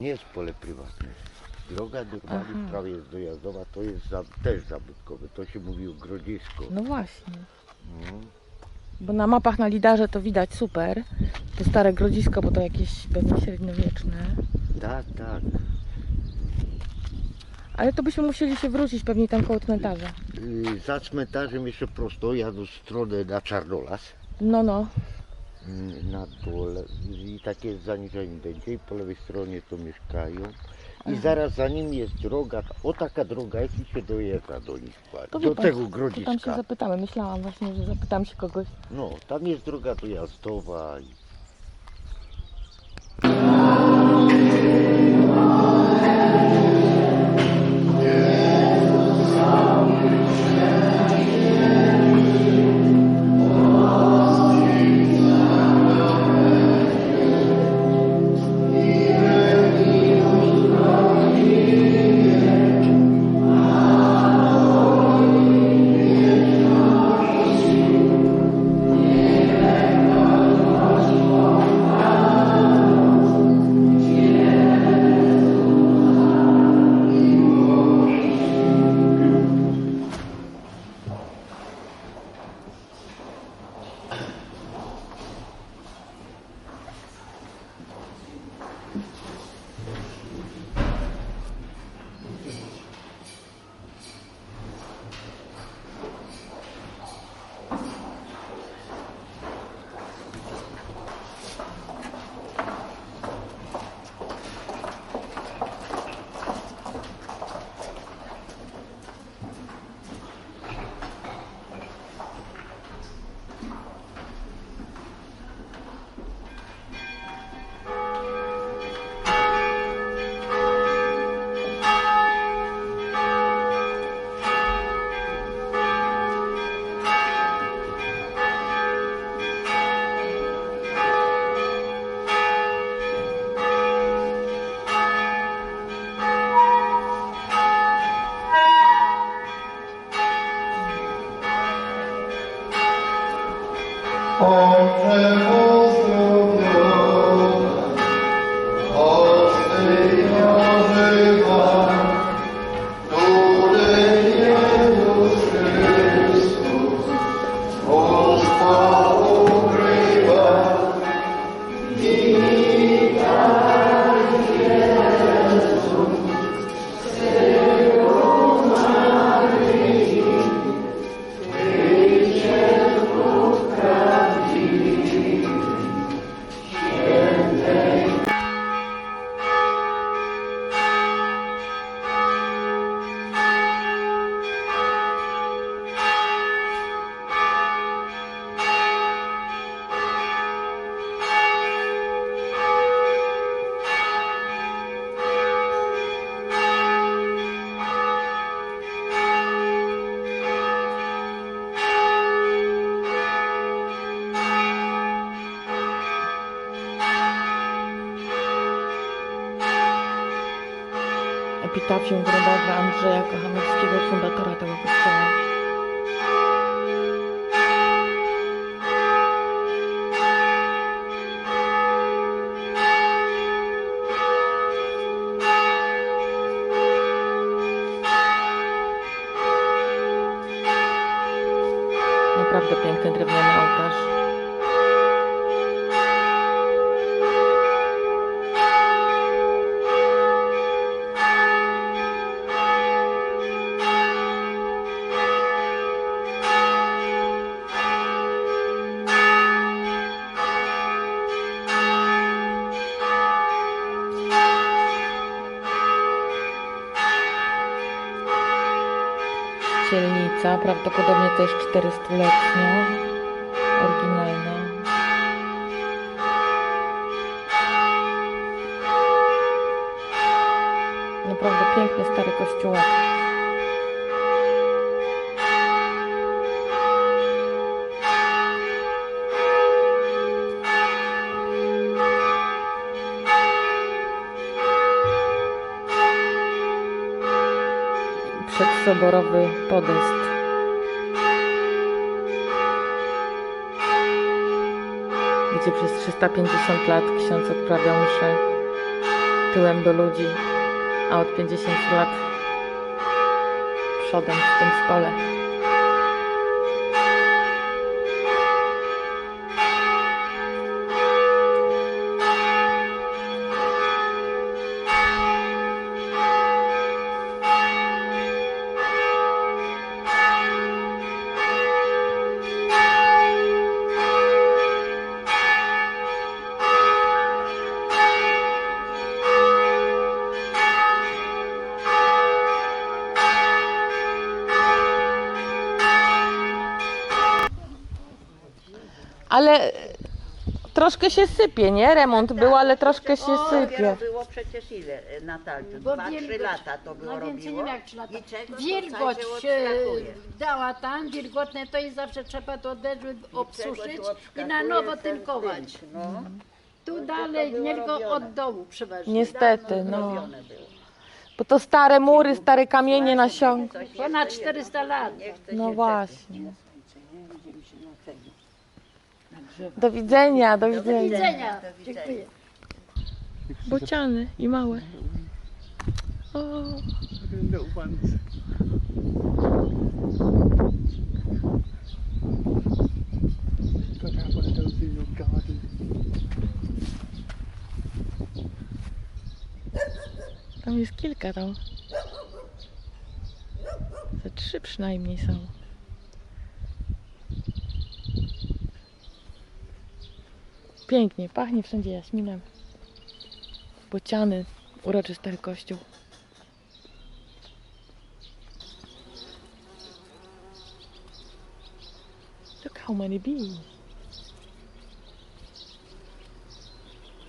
Nie jest pole prywatne. Droga normalnie Aha. prawie jest dojazdowa, to jest za, też zabytkowe. To się mówi o grodzisko. No właśnie. No. Bo na mapach na Lidarze to widać super. To stare grodzisko, bo to jakieś pewnie średniowieczne. Tak, tak. Ale to byśmy musieli się wrócić pewnie tam koło cmentarza. Yy, za cmentarzem jeszcze prosto jadę w stronę na Czarnolas. No, no. Na dole i takie zaniżenie będzie i po lewej stronie to mieszkają. I Aha. zaraz za nim jest droga, o taka droga jest i się dojeżdża do nich. Do pan, tego To tam się grodziska. zapytamy. Myślałam właśnie, że zapytam się kogoś. No, tam jest droga dojazdowa. i- Epitafium grobowe Andrzeja Kochanowskiego, fundatora tego kościoła. Naprawdę piękny drewniany Cielnica, prawdopodobnie też 400-letnia, oryginalna. Naprawdę piękny stary kościółek. Przedsoborowy podest. Gdzie przez 350 lat ksiądz odprawiał mszę tyłem do ludzi, a od 50 lat przodem w tym stole. Ale troszkę się sypie, nie? Remont był, ale troszkę się sypie. było przecież ile, Natalciu? Bo Dwa, trzy lata to było No więcej nie robiło. wiem jak trzy lata. Niczego, to Wilgoć cały się odskakuje. dała tam, wilgotne to i zawsze trzeba to deszczu obsuszyć i na nowo tynkować. No, Tu dalej, było nie tylko robione. od dołu przeważnie. Niestety, no. robione było. Bo to stare mury, stare kamienie nasiąg. Coś Ponad jeszcze 400 lat. Nie chce No się właśnie. Do widzenia, do Do widzenia. widzenia. Do widzenia. Dziękuję. Bociany i małe. O, tam jest kilka tam. Ze trzy przynajmniej są. Pięknie, pachnie wszędzie jaśminem. Bociany, uroczysty kościół. Look how many bees.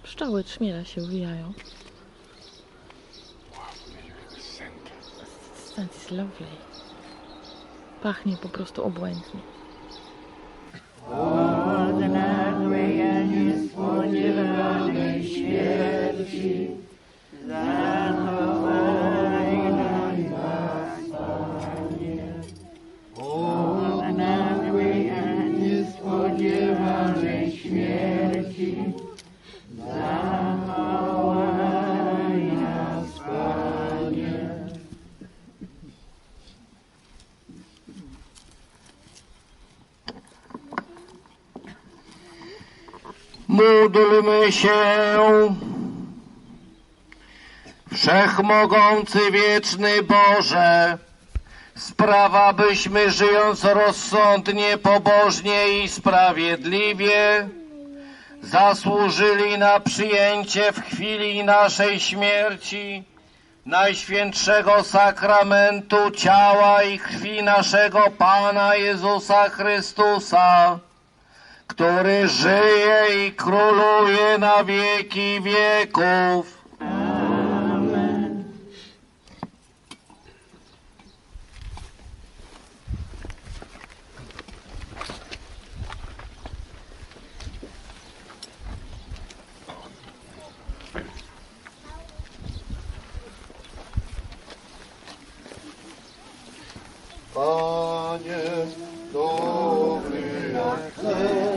Pszczoły trzmiela się uwijają. Scent is lovely. Pachnie po prostu obłędnie. Módlmy się. Wszechmogący wieczny Boże, sprawa byśmy żyjąc rozsądnie, pobożnie i sprawiedliwie zasłużyli na przyjęcie w chwili naszej śmierci Najświętszego sakramentu ciała i krwi naszego Pana Jezusa Chrystusa który żyje i króluje na wieki wieków. Panie, dobry jak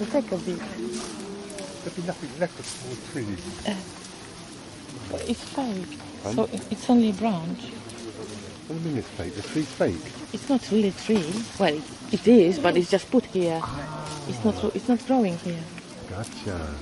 uwielbiony od swego Kościoła. It'll take a bit. There'll be nothing left of small trees. But it's fake. So it's only a branch. What do you mean it's fake? The tree's fake. It's not really a tree. Well, it is, but it's just put here. It's not. Ah. It's not growing here. Gotcha.